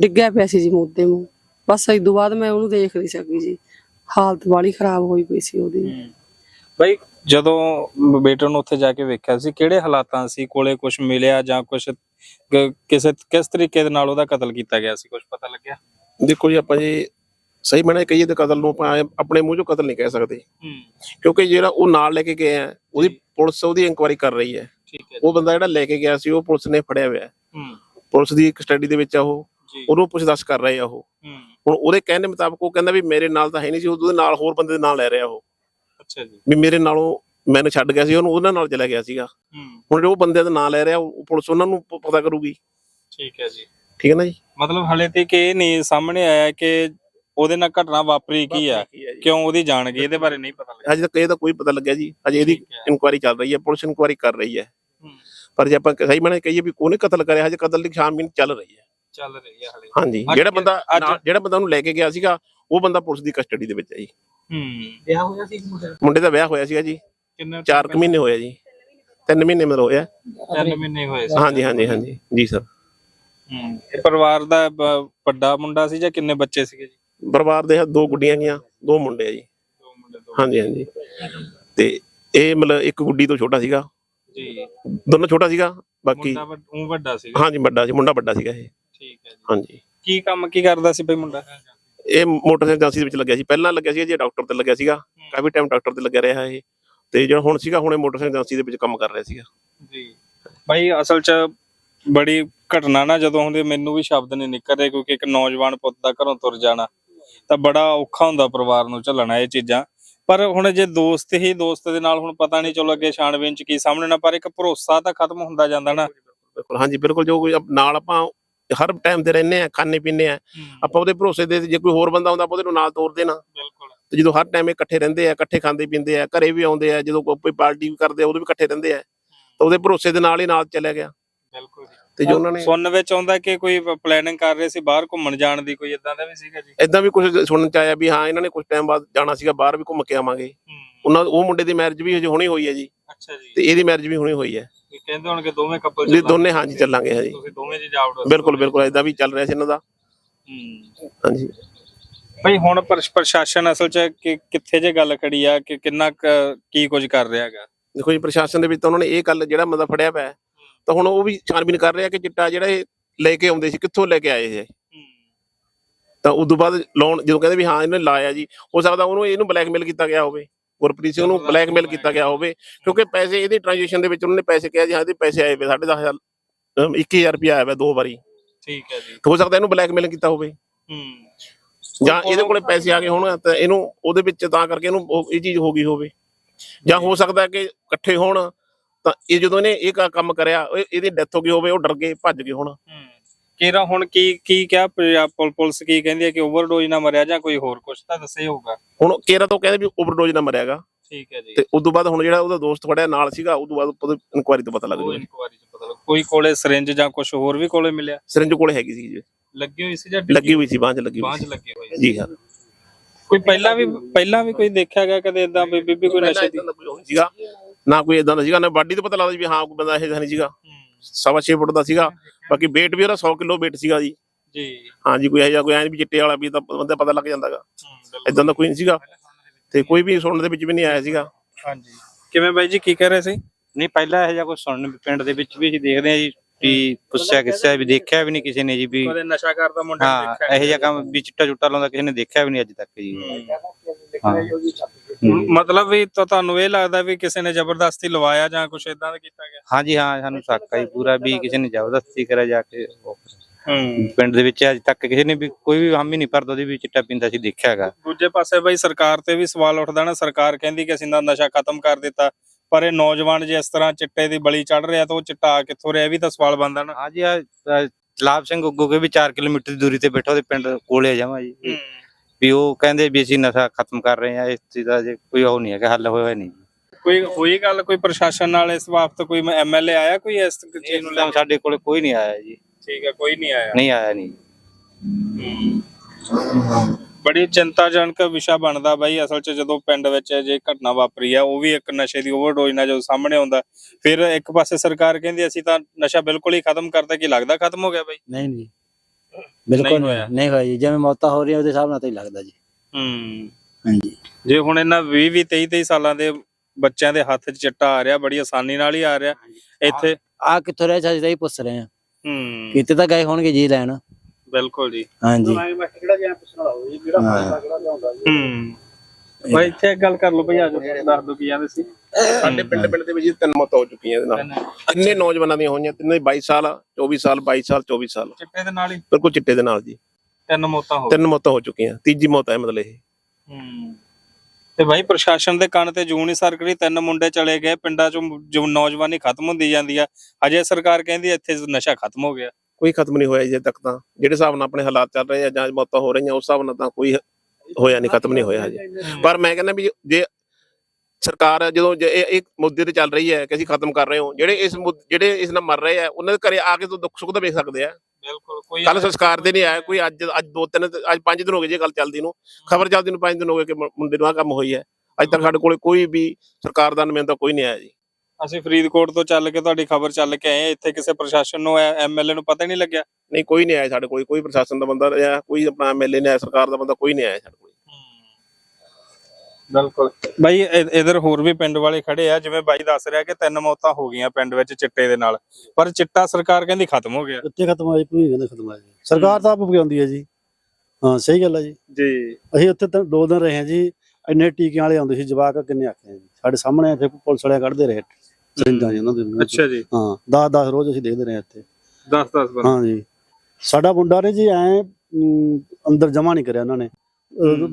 ਡਿੱਗਿਆ ਪਿਆ ਸੀ ਜੀ ਮੁੱਦੇ ਮੂੰਹ। ਬਸ ਇਸ ਤੋਂ ਬਾਅਦ ਮੈਂ ਉਹਨੂੰ ਦੇਖ ਨਹੀਂ ਸਕੀ ਜੀ। ਹਾਲਤ ਬਾਲੀ ਖਰਾਬ ਹੋਈ ਪਈ ਸੀ ਉਹਦੀ। ਹੂੰ। ਬਈ ਜਦੋਂ ਬੇਟੇ ਨੂੰ ਉੱਥੇ ਜਾ ਕੇ ਵੇਖਿਆ ਸੀ ਕਿਹੜੇ ਹਾਲਾਤਾਂ ਸੀ? ਕੋਲੇ ਕੁਝ ਮਿਲਿਆ ਜਾਂ ਕੁਝ ਕਿਸੇ ਕਿਸ ਤਰੀਕੇ ਦੇ ਨਾਲ ਉਹਦਾ ਕਤਲ ਕੀਤਾ ਗਿਆ ਸੀ? ਕੁਝ ਪਤਾ ਲੱਗਿਆ? ਦੇਖੋ ਜੀ ਆਪਾਂ ਜੀ ਸਹੀ ਮੈਨੇ ਕਹੀਏ ਤੇ ਕਤਲ ਨੂੰ ਆਪਾਂ ਐਂ ਆਪਣੇ ਮੂੰਹ ਚੋਂ ਕਤਲ ਨਹੀਂ ਕਹਿ ਸਕਦੇ। ਹੂੰ। ਕਿਉਂਕਿ ਜਿਹੜਾ ਉਹ ਨਾਲ ਲੈ ਕੇ ਗਏ ਆ ਉਹਦੀ ਪੁਲਿਸ ਉਹਦੀ ਇਨਕੁਆਇਰੀ ਕਰ ਰਹੀ ਹੈ। ਠੀਕ ਹੈ ਉਹ ਬੰਦਾ ਜਿਹੜਾ ਲੈ ਕੇ ਗਿਆ ਸੀ ਉਹ ਪੁਲਿਸ ਨੇ ਫੜਿਆ ਹੋਇਆ। ਹੈ। ਹੂੰ ਪੁਲਿਸ ਦੀ ਕਸਟਡੀ ਦੇ ਵਿੱਚ ਆ ਉਹ। ਜੀ। ਉਹਨੂੰ ਪੁੱਛ-ਦੱਸ ਕਰ ਰਹੇ ਆ ਉਹ। ਹੂੰ। ਹੁਣ ਉਹਦੇ ਕਹਿਣ ਦੇ ਮੁਤਾਬਕ ਉਹ ਕਹਿੰਦਾ ਵੀ ਮੇਰੇ ਨਾਲ ਤਾਂ ਹੈ ਨਹੀਂ ਸੀ ਉਹਦੇ ਨਾਲ ਹੋਰ ਬੰਦੇ ਦੇ ਨਾਲ ਲੈ ਰਿਹਾ ਉਹ। ਅੱਛਾ ਜੀ। ਵੀ ਮੇਰੇ ਨਾਲੋਂ ਮੈਨੂੰ ਛੱਡ ਗਿਆ ਸੀ ਉਹਨੂੰ ਉਹਨਾਂ ਨਾਲ ਚਲਾ ਗਿਆ ਸੀਗਾ। ਹੁਣ ਜੋ ਬੰਦੇ ਦਾ ਨਾਂ ਲੈ ਰਿਹਾ ਉਹ ਪੁਲਿਸ ਉਹਨਾਂ ਨੂੰ ਪ- ਪਤਾ ਕਰੂਗੀ। ਠੀਕ ਹੈ ਜੀ। ਠੀਕ ਹੈ ਨਾ ਜੀ? ਮਤਲਬ ਹਲੇ ਤੱਕ ਇਹ ਨਹੀਂ ਸਾਹਮਣੇ ਆਇਆ ਕਿ ਉਹਦੇ ਨਾਲ ਘਟਨਾ ਵਾਪਰੀ ਕੀ ਆ। ਕਿਉਂ ਉਹਦੀ ਜਾਣ ਗਈ ਇਹਦੇ ਬਾਰੇ ਨਹੀਂ ਪਤਾ ਲੱਗਿਆ। ਅਜੇ ਤੱਕ ਇਹ ਤਾਂ ਕੋਈ ਪਤਾ ਲੱਗਿਆ ਜੀ। ਅਜੇ ਇਹਦੀ ਠੀਕ ਹੈ। ਇਨਕੁਆਇਰੀ ਚੱਲ ਰਹੀ ਹੈ ਪੁਲਿਸ ਇਨਕੁਆਇਰੀ ਕਰ ਰਹੀ ਹੈ। ਹੂੰ। ਪਰ ਜੇ ਆਪਾਂ ਸਹੀ ਮੈਨੇ ਕਹੀਏ ਵੀ ਕੋਨੇ ਕਤਲ ਕਰਿਆ ਹਜੇ ਕਤਲ ਦੀ ਛਾਨਬੀਨ ਚੱਲ ਰਹੀ ਹੈ। ਚੱਲ ਰਹੀ ਹੈ ਹਲੇ। ਹਾਂਜੀ। ਅੱਜ ਜਿਹੜਾ ਬੰਦਾ ਅੱਜ- ਨਾਲ- ਜਿਹੜਾ ਬੰਦਾ ਉਹਨੂੰ ਲੈ ਕੇ ਗਿਆ ਸੀਗਾ ਉਹ ਬੰਦਾ ਪੁਲਿਸ ਦੀ ਕਸਟਡੀ ਦੇ ਵਿੱਚ ਹੈ ਜੀ। ਹੂੰ। ਵਿਆਹ ਹੋਇਆ ਸੀ ਮੁੰਡੇ ਦਾ ਮੁੰਡੇ ਦਾ ਵਿਆਹ ਹੋਇਆ ਸੀਗਾ ਜੀ। ਕਿੰਨੇ 4 ਕੁ ਮਹੀਨੇ ਹੋਇਆ ਜੀ। 3 ਮਹੀਨੇ ਮਤਲਬ ਹੋਇਆ ਤਿੰਨ ਮਹੀਨੇ ਹੋਏ ਸੀ। ਹਾਂਜੀ ਹਾਂਜੀ ਹਾਂਜੀ। ਜੀ ਸਰ। ਹੂੰ। ਇਹ ਪਰਿਵਾਰ ਦਾ ਬ- ਵੱਡਾ ਮੁੰਡਾ ਸੀ ਜਾਂ ਕਿੰਨੇ ਬੱਚੇ ਸੀਗੇ ਜੀ? ਪਰਿਵਾਰ ਦੇ ਦੋ ਗੁੱਡੀਆਂ ਗੀਆਂ ਦੋ ਮੁੰਡੇ ਆ ਜੀ। ਦੋ ਮੁੰਡੇ ਦੋ ਹਾਂਜੀ ਹਾਂਜੀ। ਤੇ ਇਹ ਮਤਲਬ ਇੱਕ ਗੁੱਡੀ ਤੋਂ ਛੋਟਾ ਸੀਗਾ। ਜੀ। ਦੋਨੋਂ ਛੋਟਾ ਸੀਗਾ ਬਾਕੀ ਮੁੰਡਾ ਵੱਡ- ਊਂ ਵੱਡਾ ਸੀਗਾ ਹਾਂਜੀ ਵੱਡਾ ਸੀ ਮੁੰਡਾ ਵੱਡਾ ਸੀਗਾ ਇਹ। ਠੀਕ ਹੈ ਜੀ। ਹਾਂਜੀ। ਕੀ ਕੰਮ ਕੀ ਕਰਦਾ ਸੀ ਬਈ ਮੁੰਡਾ? ਇਹ ਮੋਟਰਸਾਈਕਲ ਏਜੰਸੀ ਦੇ ਵਿੱਚ ਲੱਗਿਆ ਸੀ। ਪਹਿਲਾਂ ਲੱਗਿਆ ਸੀ ਜੀ ਡਾਕਟਰ ਤੇ ਲੱਗਿਆ ਸੀਗਾ। ਕਾਫੀ ਟਾਈਮ ਡਾਕਟਰ ਤੇ ਲੱਗਿਆ ਰਿਹਾ ਇਹ। ਤੇ ਜਿਹੜਾ ਹੁਣ ਸੀਗਾ ਹੁਣ ਮੋਟਰਸਾਈਕਲ ਏਜੰਸੀ ਦੇ ਵਿੱਚ ਕੰਮ ਕਰ ਰਿਹਾ ਸੀਗਾ। ਜੀ। ਭਾਈ ਅਸਲ 'ਚ ਬੜੀ ਘਟਨਾ ਨਾ ਜਦੋਂ ਹੁੰਦੀ ਮੈਨੂੰ ਵੀ ਸ਼ਬਦ ਨਹੀਂ ਨਿਕਲ ਰਹੇ ਕਿਉਂਕਿ ਇੱਕ ਨੌਜਵਾਨ ਪੁੱਤ ਦਾ ਘਰੋਂ ਤੁਰ ਜਾਣਾ ਤਾਂ ਬੜਾ ਔਖਾ ਹੁੰਦਾ ਪਰਿਵਾਰ ਨੂੰ ਝੱਲਣਾ ਇਹ ਚੀਜ਼ਾਂ। ਪਰ ਹੁਣ ਜੇ ਦੋਸਤ ਹੀ ਦੋਸਤ ਦੇ ਨਾਲ ਹੁਣ ਪਤਾ ਨਹੀਂ ਚਲੋ ਅੱਗੇ ਛਾਣਬੀਨ 'ਚ ਕੀ ਸਾਹਮਣੇ ਨਾ ਪਰ ਇੱਕ ਭਰੋਸਾ ਤਾਂ ਖਤਮ ਹੁੰਦਾ ਜਾਂਦਾ ਨਾ। ਬਿਲਕੁਲ ਹਾਂਜੀ ਬਿਲਕੁਲ ਜੋ ਕੋਈ ਆਪ- ਨਾਲ ਆਪਾਂ ਹਰ ਟਾਈਮ ਤੇ ਰਹਿੰਦੇ ਆ ਖਾਣੇ ਪੀਂਦੇ ਆ ਆਪਾਂ ਉਹਦੇ ਭਰੋਸੇ ਦੇ ਜੇ ਕੋਈ ਹੋਰ ਬੰਦਾ ਆਉਂਦਾ ਆਪਾਂ ਉਹਦੇ ਨੂੰ ਨਾਲ ਤੋਰ ਦੇਣਾ। ਬਿਲਕੁਲ। ਤੇ ਜਦੋਂ ਹਰ ਟਾਈਮ ਇਕੱਠੇ ਰਹਿੰਦੇ ਆ ਇਕੱਠੇ ਖਾਂਦੇ ਪੀਂਦੇ ਆ ਘਰੇ ਵੀ ਆਉਂਦੇ ਆ ਜਦੋਂ ਕੋਈ ਪਾਰਟੀ ਵੀ ਕਰਦੇ ਆ ਉਦੋਂ ਵੀ ਇਕੱਠੇ ਰਹਿੰਦੇ ਆ ਤਾਂ ਉਹਦੇ ਭਰੋਸੇ ਦੇ ਨਾਲ ਹੀ ਨਾਲ ਚੱਲਿਆ ਗਿਆ। ਬਿਲਕੁਲ ਤੇ ਜੋ ਉਹਨਾਂ ਨੇ ਸੁਣਨ ਵਿੱਚ ਆਉਂਦਾ ਕਿ ਕੋਈ ਪਲੈਨਿੰਗ ਕਰ ਰਹੇ ਸੀ ਬਾਹਰ ਘੁੰਮਣ ਜਾਣ ਦੀ ਕੋਈ ਇਦਾਂ ਦਾ ਵੀ ਸੀਗਾ ਜੀ? ਇਦਾਂ ਵੀ ਕੁਝ ਸੁਣਨ ਚ ਆਇਆ ਵੀ ਹਾਂ ਇਹਨਾਂ ਨੇ ਕੁਝ ਟਾਈਮ ਬਾਅਦ ਜਾਣਾ ਸੀਗਾ ਬਾਹਰ ਵੀ ਘੁੰਮ ਕੇ ਆਵਾਂਗੇ। ਉਹਨਾਂ ਉਹ ਮੁੰਡੇ ਦੀ ਮੈਰਿਜ ਵੀ ਹਜੇ ਹੁਣੀ ਹੋਈ ਹੈ ਜੀ। ਅੱਛਾ ਜੀ। ਤੇ ਇਹਦੀ ਮੈਰਿਜ ਵੀ ਹੁਣੀ ਹੋਈ ਹੈ। ਇਹ ਕਹਿੰਦੇ ਹੋਣਗੇ ਦੋਵੇਂ ਕਪਲ ਜੀ ਦੋਨੇ ਹਾਂਜੀ ਚੱਲਾਂਗੇ ਹਾਂਜੀ। ਤੁਸੀਂ ਦੋਵੇਂ ਜੀ ਜਾਵੜੋ ਬਿਲਕੁਲ ਬਿਲਕੁਲ ਇਦਾਂ ਵੀ ਚੱਲ ਰਿਹਾ ਸੀ ਇਹਨਾਂ ਦਾ। ਹਾਂਜੀ। ਭਾਈ ਹੁਣ ਪ੍ਰਸ਼- ਪ੍ਰਸ਼ਾਸਨ ਅਸਲ ਚ ਕਿ ਕਿੱਥੇ ਜੇ ਗੱਲ ਖੜੀ ਆ ਕਿ ਕਿੰਨਾ ਕੁ- ਕੀ ਕੁਝ ਕਰ ਰਿਹਾ ਹੈਗਾ? ਦੇਖੋ ਜੀ ਪ੍ਰਸ਼ਾਸਨ ਦੇ ਵਿੱਚ ਤਾਂ ਉਹਨਾਂ ਨੇ ਇਹ ਗੱਲ ਜਿਹੜਾ ਬੰਦਾ ਫੜਿਆ ਪਿਆ ਹੈ, ਤਾਂ ਹੁਣ ਉਹ ਵੀ ਛਾਨਬੀਨ ਕਰ ਰਿਹਾ ਕਿ ਚਿੱਟਾ ਜਿਹੜਾ ਇਹ ਲੈ ਕੇ ਆਉਂਦੇ ਸੀ ਕਿੱਥੋਂ ਲੈ ਕੇ ਆਏ ਇਹ? ਤਾਂ ਉਸ ਤੋਂ ਬਾਅਦ ਲੋਨ ਜਦੋਂ ਕਹਿੰਦੇ ਵੀ ਹਾਂ ਇਹਨੇ ਲਾਇਆ ਜੀ ਹੋ ਸਕਦਾ ਉਹਨੂੰ ਇਹਨੂੰ ਬਲੈਕਮੇਲ ਕੀਤਾ ਗਿਆ ਹੋਵੇ ਗੁਰਪ੍ਰੀਤ ਸਿੰਘ ਨੂੰ ਬਲੈਕਮੇਲ ਕੀਤਾ ਗਿਆ ਹੋਵੇ ਕਿਉਂਕਿ ਪੈਸੇ ਇਹਦੀ ਟ੍ਰਾਂਜੈਕਸ਼ਨ ਦੇ ਵਿੱਚ ਉਹਨਾਂ ਨੇ ਪੈਸੇ ਕਿਹਾ ਜੀ ਹਾਂ ਇਹਦੇ ਪੈਸੇ ਆਏ ਵੇ 10500 21000 ਰੁਪਏ ਆਇਆ ਵਾ ਦੋ ਵਾਰੀ। ਠੀਕ ਹੈ ਜੀ। ਹੋ ਸਕਦਾ ਇਹਨੂੰ ਬਲੈਕਮੇਲ ਕੀਤਾ ਹੋਵੇ। ਹੂੰ। ਜਾਂ ਇਹਦੇ ਕੋਲੇ ਪੈਸੇ ਆ ਗਏ ਹੋਣ ਤਾਂ ਇਹਨੂੰ ਉਹਦੇ ਵਿੱਚ ਤਾਂ ਕਰਕੇ ਇਹਨੂੰ ਉਹ- ਇਹ ਚੀਜ਼ ਹੋ ਗਈ ਹੋਵੇ। ਜਾਂ ਹੋ ਸਕਦਾ ਕਿ ਇਕੱਠੇ ਹੋਣ ਤਾਂ ਇਹ ਜਦੋਂ ਇਹਨੇ ਇਹ ਕ- ਕੰਮ ਕਰਿਆ ਇਹ- ਇਹਦੀ ਡੈਥ ਹੋ ਗਈ ਹੋਵੇ ਉਹ ਡਰ ਕੇ ਭੱਜ ਗਏ ਹੋਣ। ਕਿਹੜਾ ਹੁਣ ਕੀ ਕੀ ਕਿਹਾ ਪੰਜਾਬ ਪੁਲ- ਪੁਲਿਸ ਕੀ ਕਹਿੰਦੀ ਹੈ ਕਿ ਓਵਰਡੋਜ਼ ਨਾ ਮਰਿਆ ਜਾਂ ਕੋਈ ਹੋਰ ਕੁਝ ਤਾਂ ਦੱਸਿਆ ਹੀ ਹੋਊਗਾ। ਹੁਣ ਕੇਰਾ ਤੋਂ ਕਹਿੰਦੇ ਵੀ ਓਵਰਡੋਜ਼ ਨਾਲ ਮਰਿਆਗਾ ਠੀਕ ਹੈ ਜੀ। ਤੇ ਉਸ ਤੋਂ ਬਾਅਦ ਹੁਣ ਜਿਹੜਾ ਉਹਦਾ ਦੋਸਤ ਫੜਿਆ ਨਾਲ ਸੀਗਾ ਉਸ ਤੋਂ ਬਾਅਦ ਇਨਕੁਆਰੀ ਤੋਂ ਪਤਾ ਲੱਗ ਉਹ ਜੂਗਾ। ਇਨਕੁਆਰੀ ਚ ਪਤਾ ਲੱਗ ਕੋਈ ਕੋਲੇ ਸਿਰਿੰਜ ਜਾਂ ਕੁਝ ਹੋਰ ਵੀ ਕੋਲੇ ਮਿਲਿਆ? ਸਿਰੰਜ ਕੋਲੇ ਹੈਗੀ ਸੀ ਜੀ। ਲੱਗੀ ਹੋਈ ਸੀ ਜਾਂ ਲੱਗੀ ਹੋਈ ਸੀ ਬਾਂਹ 'ਚ ਲੱਗੀ ਹੋਈ ਬਾਂਝ ਲੱਗੀ ਹੋਈ ਸੀ। ਜੀ ਹਾਂ। ਕੋਈ ਪਹਿਲਾਂ ਵੀ ਪਹਿਲਾਂ ਵੀ ਕੋਈ ਦੇਖਿਆ ਗਿਆ ਕਦੇ ਇਦਾਂ ਵੀ ਬੀਬੀ ਕੋਈ ਨਸ਼ੇ ਦੀ? ਸੀਗਾ। ਨਾ ਕੋਈ ਇਦਾਂ ਦਾ ਸੀਗਾ ਨਾ ਬਾਡੀ ਤੋਂ ਪਤਾ ਲੱਗਦਾ ਸੀ ਵੀ ਹਾਂ ਕੋਈ ਬੰਦਾ ਇਹ ਨਹੀਂ ਸੀਗਾ। ਸਵਾ ਛੇ ਫੁੱਟ ਦਾ ਸੀਗਾ। ਬਾਕੀ weight ਵੀ ਉਹਦਾ 100 ਕਿਲੋ weight ਸੀਗਾ ਜੀ। ਜੀ। ਹਾਂ ਜੀ ਕੋਈ ਇਹੋ ਜਿਹਾ ਕੋਈ ਐਂ ਨੀ ਵੀ ਚਿੱਟੇ ਵਾਲਾ ਵੀ ਤਾਂ ਬੰਦਾ ਪਤਾ ਲੱਗ ਜਾਂਦਾਗਾ ਇਦਾਂ ਦਾ ਕੋਈ ਨਹੀਂ ਸੀਗਾ। ਤੇ ਕੋਈ ਵੀ ਸੁਣਨ ਦੇ ਵਿੱਚ ਵੀ ਨਹੀਂ ਆਇਆ ਸੀਗਾ। ਹਾਂਜੀ। ਕਿਵੇਂ ਬਾਈ ਜੀ ਕੀ ਕਹਿ ਰਹੇ ਸੀ? ਨਹੀਂ ਪਹਿਲਾਂ ਇਹੋ ਜਿਹਾ ਕੁਝ ਸੁਣਨ ਪਿੰਡ ਦੇ ਵਿੱਚ ਵੀ ਅਸੀਂ ਦੇਖਦੇ ਆ ਜੀ। ਵੀ ਪੁੱਛਿਆ ਕਿਸੇ ਵੀ ਦੇਖਿਆ ਵੀ ਨਹੀਂ ਕਿਸੇ ਨੇ ਜੀ ਵੀ ਕਦੇ ਨਸ਼ਾ ਕਰਦਾ ਮੁੰਡਾ ਨੂੰ ਹਾਂ ਦੇਖਿਆ ਇਹੋ ਜਿਹਾ ਕੰਮ ਵੀ ਚਿੱਟਾ ਚੁੱਟਾ ਲਾਉਂਦਾ ਕਿਸੇ ਨੇ ਦੇਖਿਆ ਵੀ ਨਹੀਂ ਅੱਜ ਤੱਕ ਜੀ। ਹਾਂ। ਮਤਲਬ ਵੀ ਤਾਂ ਤੁਹਾਨੂੰ ਇਹ ਲੱਗਦਾ ਵੀ ਕਿਸੇ ਨੇ ਜ਼ਬਰਦਸਤੀ ਲਵਾਇਆ ਜਾਂ ਕੁਝ ਇਦਾਂ ਦਾ ਕੀਤਾ ਗਿਆ? ਹਾਂਜੀ ਹਾਂ ਸਾਨੂੰ ਸ਼ੱਕ ਆ ਜੀ ਪੂਰਾ ਵੀ ਕਿਸੇ ਨੇ ਜ਼ਬਰਦਸਤੀ ਕਰਿਆ ਜਾ ਕੇ ਉਹ ਹੂੰ। ਪਿੰਡ ਦੇ ਵਿੱਚ ਅੱਜ ਤੱਕ ਕਿਸੇ ਨੇ ਵੀ ਕੋਈ ਵੀ ਹਾਮੀ ਨਹੀਂ ਭਰਦਾ ਉਹਦੀ ਵੀ ਚਿੱਟਾ ਪੀਂਦਾ ਸੀ ਦੇਖਿਆ ਹੈਗਾ। ਦੂਜੇ ਪਾਸੇ ਬਈ ਸਰਕਾਰ ਤੇ ਵੀ ਸਵਾਲ ਉੱਠਦਾ ਨਾ ਸਰਕਾਰ ਕਹਿੰਦੀ ਕਿ ਅਸੀਂ ਨਾ ਨਸ਼ਾ ਖਤਮ ਕਰ ਦਿੱਤਾ ਪਰ ਇਹ ਨੌਜਵਾਨ ਜੇ ਇਸ ਤਰ੍ਹਾਂ ਚਿੱਟੇ ਦੀ ਬਲੀ ਚੜ ਰਿਹਾ ਤਾਂ ਉਹ ਚਿੱਟਾ ਆ ਕਿੱਥੋਂ ਰਿਹਾ ਇਹ ਵੀ ਤਾਂ ਸਵਾਲ ਬਣਦਾ ਨਾ। ਹਾਂਜੀ ਆ ਲਾਭ ਸਿੰਘ ਉੱਗੋਗੇ ਵੀ 4 ਕਿਲੋਮੀਟਰ ਦੀ ਦੂਰੀ ਤੇ ਬੈਠਾ ਉਹਦੇ ਪਿੰਡ ਕੋਲੇ ਜਾਵਾਂ ਜੀ। ਵੀ ਉਹ ਕਹਿੰਦੇ ਵੀ ਅਸੀਂ ਨਸ਼ਾ ਖਤਮ ਕਰ ਰਹੇ ਹਾਂ ਇਸ ਚੀਜ਼ ਦਾ ਜੇ ਕੋਈ ਉਹ ਨਹੀਂ ਹੈਗਾ ਹੱਲ ਹੋਇਆ ਨਹੀਂ। ਕੋਈ ਹੋਈ ਗੱਲ ਕੋਈ ਪ੍ਰਸ਼ਾਸਨ ਨਾਲ ਇਸ ਵਾਫਤ ਕੋਈ ਐਮਐਲਏ ਆਇਆ ਕੋਈ ਇਸ ਚੀਜ਼ ਨੂੰ ਲੈ ਸਾਡੇ ਕੋਲੇ ਕੋਈ ਨਹੀਂ ਆਇਆ ਜੀ। ਠੀਕ ਹੈ ਕੋਈ ਨਹੀਂ ਆਇਆ। ਨਹੀਂ ਆਇਆ ਨਹੀਂ। ਬੜੀ ਚਿੰਤਾਜਨਕ ਵਿਸ਼ਾ ਬਣਦਾ ਬਾਈ ਅਸਲ 'ਚ ਜਦੋਂ ਪਿੰਡ ਵਿੱਚ ਜੇ ਘਟਨਾ ਵਾਪਰੀ ਆ ਉਹ ਵੀ ਇੱਕ ਨਸ਼ੇ ਦੀ ਓਵਰਡੋਜ਼ ਨਾਲ ਜਦੋਂ ਸਾਹਮਣੇ ਆਉਂਦਾ ਫਿਰ ਇੱਕ ਪਾਸੇ ਸਰਕਾਰ ਕਹਿੰਦੀ ਅਸੀਂ ਤਾਂ ਨਸ਼ਾ ਬਿਲਕੁਲ ਹੀ ਖਤਮ ਕਰਤਾ ਕੀ ਲੱਗਦਾ ਖਤਮ ਹੋ ਗਿਆ ਬਾਈ? ਨਹੀਂ ਜੀ। ਬਿਲਕੁਲ ਹੋਇਆ। ਨਹੀਂ ਹੋਇਆ ਜੀ। ਜਿਵੇਂ ਮੌਤਾਂ ਹੋ ਰਹੀਆਂ ਉਹਦੇ ਹਿਸਾਬ ਨਾਲ ਤਾਂ ਹੀ ਲੱਗਦਾ ਜੀ। ਹੂੰ। ਹਾਂਜੀ। ਜੇ ਹੁਣ ਇਹਨਾਂ 20 20 23 23 ਸਾਲਾਂ ਦੇ ਬੱਚਿਆਂ ਦੇ ਹੱਥ 'ਚ ਚਿੱਟਾ ਆ ਰਿਹਾ ਬੜੀ ਆਸਾਨੀ ਨਾਲ ਹੀ ਆ ਰਿਹਾ ਇੱਥੇ ਆ ਕਿੱਥੋਂ ਰਹਿ ਚਾਹੀਦਾ ਹੀ ਪੁੱਛ ਰਹੇ ਆ। ਹੂੰ। ਕਿਤੇ ਤਾਂ ਗਏ ਹੋਣਗੇ ਜੀ ਲੈਣ। ਬਿਲਕੁਲ ਜੀ। ਹਾਂਜੀ। ਹੂੰ। ਬਾਈ ਇੱਥੇ ਇੱਕ ਗੱਲ ਕਰ ਲਓ ਬਈ ਆਜੋ ਦੱਸ ਦੋ ਕੀ ਜਾਂਦੇ ਸੀ। ਸਾਡੇ ਪਿੰਡ ਪਿੰਡ ਦੇ ਵਿੱਚ ਜੀ ਤਿੰਨ ਮੌਤਾਂ ਹੋ ਚੁੱਕੀਆਂ ਇਹਦੇ ਨਾਲ। ਤਿੰਨੇ ਨੌਜਵਾਨਾਂ ਦੀਆਂ ਹੋਈਆਂ ਤਿੰਨੇ 22 ਸਾਲ 24 ਸਾਲ 22 ਸਾਲ 24 ਸਾਲ। ਚਿੱਟੇ ਦੇ ਨਾਲ ਹੀ। ਬਿਲਕੁਲ ਚਿੱਟੇ ਦੇ ਨਾਲ ਜੀ। ਤਿੰਨ ਮੌਤਾਂ ਹੋ ਤਿੰਨ ਮੌਤਾਂ ਹੋ ਚੁੱਕੀਆਂ ਤੀਜੀ ਮੌਤ ਹੈ ਮਤਲਬ ਇਹ। ਹੂੰ। ਤੇ ਭਾਈ ਪ੍ਰਸ਼ਾਸਨ ਦੇ ਕੰਨ ਤੇ ਜੂਨ ਹੀ ਸਰਕਰੀ ਤਿੰਨ ਮੁੰਡੇ ਚਲੇ ਗਏ ਪਿੰਡਾਂ ਚੋਂ ਜੋ ਨੌਜਵਾਨੀ ਖਤਮ ਹੁੰਦੀ ਜਾਂਦੀ ਆ। ਅਜੇ ਸਰਕਾਰ ਕਹਿੰਦੀ ਇੱਥੇ ਨਸ਼ਾ ਖਤਮ ਹੋ ਗਿਆ। ਕੋਈ ਖਤਮ ਨਹੀਂ ਹੋਇਆ ਜੇ ਤੱਕ ਤਾਂ। ਜਿਹੜੇ ਹਿਸਾਬ ਨਾਲ ਆਪਣੇ ਹਾਲਾਤ ਚੱਲ ਰਹੇ ਆ ਜਾਂ ਮੌਤਾਂ ਹੋ ਰਹੀਆਂ ਉਸ ਹਿਸਾਬ ਨਾਲ ਤਾਂ ਕੋਈ ਹੋਇਆ ਨਹੀਂ ਖਤਮ ਨਹੀਂ ਹੋਇਆ ਹਜੇ। ਪਰ ਮੈਂ ਕਹਿੰਦਾ ਵੀ ਜੇ ਸਰਕਾਰ ਜਦੋਂ ਇਹ ਇੱਕ ਮੁੱਦੇ ਤੇ ਚੱਲ ਰਹੀ ਹੈ ਕਿ ਅਸੀਂ ਖਤਮ ਕਰ ਰਹੇ ਹਾਂ ਜਿਹੜੇ ਇਸ ਜਿਹੜੇ ਇਸ ਨਾਲ ਮਰ ਰਹੇ ਆ ਉਹਨਾਂ ਦੇ ਘਰੇ ਆ ਕੇ ਤਾਂ ਦੁੱਖ ਸੁੱਖ ਤਾਂ ਵੇਖ ਸਕਦੇ ਆ। ਬਿਲਕੁਲ ਕੋਈ ਕੱਲ ਸੰਸਕਾਰ ਤੇ ਨਹੀਂ ਆਇਆ ਕੋਈ ਅੱਜ ਅੱਜ ਦੋ ਤਿੰਨ ਅੱਜ ਪੰਜ ਦਿਨ ਹੋ ਗਏ ਜੇ ਗੱਲ ਚੱਲਦੀ ਨੂੰ। ਖਬਰ ਚੱਲਦੀ ਨੂੰ ਪੰਜ ਦਿਨ ਹੋ ਗਏ ਕਿ ਮੁੰਡੇ ਨੂੰ ਆ ਕੰਮ ਹੋਈ ਹੈ। ਅੱਜ ਤੱਕ ਸਾਡੇ ਕੋਲੇ ਕੋਈ ਵੀ ਸਰਕਾਰ ਦਾ ਨੁਮਾਇੰਦਾ ਕੋਈ ਨਹੀਂ ਆਇਆ ਜੀ। ਅਸੀਂ ਫਰੀਦਕੋਟ ਤੋਂ ਚੱਲ ਕੇ ਤੁਹਾਡੀ ਖਬਰ ਚੱਲ ਕੇ ਆਏ। ਇੱਥੇ ਕਿਸੇ ਪ੍ਰਸ਼ਾਸਨ ਨੂੰ ਐਮਐਲਏ ਨੂੰ ਪਤਾ ਹੀ ਨਹੀਂ ਲੱਗਿਆ? ਨਹੀਂ ਕੋਈ ਨਹੀਂ ਆਇਆ ਸਾਡੇ ਕੋਲ ਕੋਈ ਪ੍ਰਸ਼ਾਸਨ ਦਾ ਬੰਦਾ ਆਇਆ ਕੋਈ ਆਪਣਾ ਐਮਐਲਏ ਨਹੀਂ ਆਇਆ ਸਰਕਾਰ ਦਾ ਬੰਦਾ ਕੋਈ ਨਹੀਂ ਆਇਆ ਸਾਡੇ ਕੋਲ। ਬਿਲਕੁਲ। ਬਾਈ ਇਧਰ ਹੋਰ ਵੀ ਪਿੰਡ ਵਾਲੇ ਖੜੇ ਆ ਜਿਵੇਂ ਬਾਈ ਦੱਸ ਰਿਹਾ ਕਿ ਤਿੰਨ ਮੌਤਾਂ ਹੋ ਗਈਆਂ ਪਿੰਡ ਵਿੱਚ ਚਿੱਟੇ ਦੇ ਨਾਲ। ਪਰ ਚਿੱਟਾ ਸਰਕਾਰ ਕਹਿੰਦੀ ਖਤਮ ਹੋ ਗਿਆ। ਕਿੱਥੇ ਖਤਮ ਹੋਇਆ ਜੀ ਕੋਈ ਕਹਿੰਦੇ ਖਤਮ ਹੋਇਆ ਜੀ ਸਰਕਾਰ ਤਾਂ ਆਪ ਭਗਾਉਂਦੀ ਹੈ ਜੀ। ਹਾਂ ਸਹੀ ਗੱਲ ਹੈ ਜੀ। ਜੀ। ਅਸੀਂ ਉੱਥੇ ਤਾਂ ਦੋ ਦਿਨ ਰਹੇ ਹਾਂ ਜੀ ਇੰਨੇ ਟੀਕਿਆਂ ਵਾਲੇ ਆਉਂਦੇ ਸੀ ਜਵਾਕ ਕਿੰਨੇ ਆਖੇ ਜੀ। ਸਾਡੇ ਸਾਹਮਣੇ ਇੱਥੇ ਪੁਲਿਸ ਵਾਲੇ ਕੱਢਦੇ ਰਹੇ। ਸਰਿੰਜਾਂ ਜੀ ਉਹਨਾਂ ਦੇ ਮੂੰਹ 'ਚ। ਅੱਛਾ ਜੀ। ਹਾਂ 10 10 ਰੋਜ਼ ਅਸੀਂ ਦੇਖਦੇ ਰਹੇ ਇੱਥੇ। 10 10 ਬੰਦੇ। ਹਾਂ ਜੀ। ਸਾਡਾ ਮੁੰਡਾ ਨੇ ਜੀ ਐ ਅੰਦਰ ਜਮਾ ਨਹੀਂ ਕਰਿਆ ਉਹਨਾਂ ਨੇ।